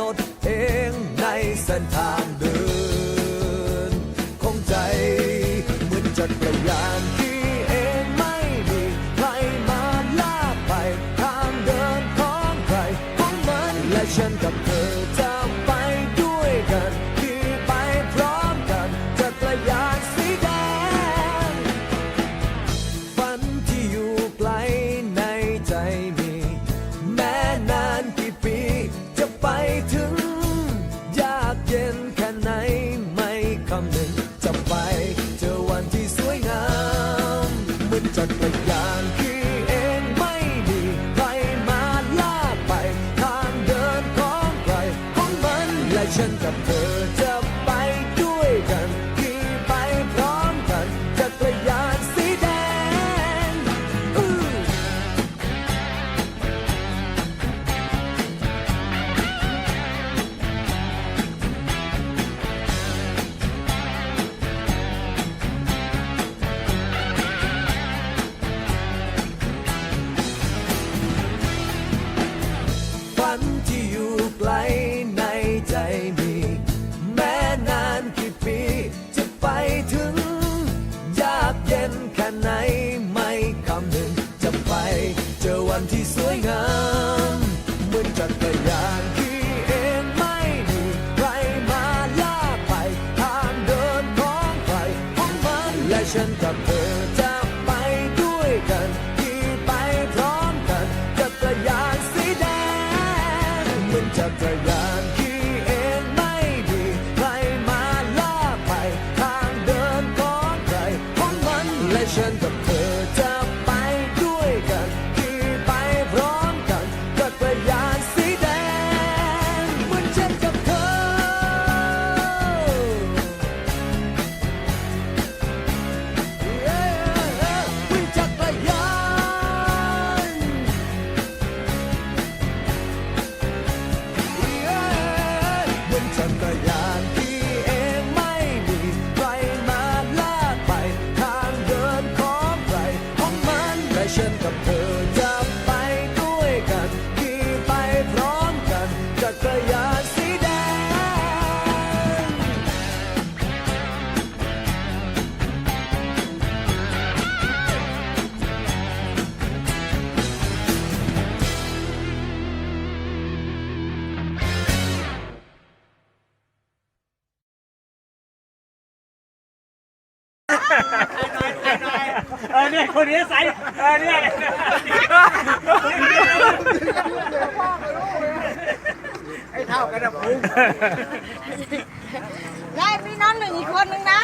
นดเองในเส้นทางเดิน ของใจเหมือนจักรยานที่เองไม่มีใครมาลากไปทางเดินของใครของมันและฉันกับ ฉันกับเธอจะไปด้วยกันขี่ไปพร้อมกันจักรยานสีแดงเหมือนจักรยานขี่เองไม่ดีใครมาล่าไปทางเดินของใครของมันและฉันกับ กรยานที่เองไม่มีใครมาลากไป ทางเดินของใครของมันและฉันกับเธอ เออเนี่ยคนนี้ใส่ออเนี่ยไอ้เท่ากันนะพุง ได้พี่น้องหนึ่งอีกคนนึงนะ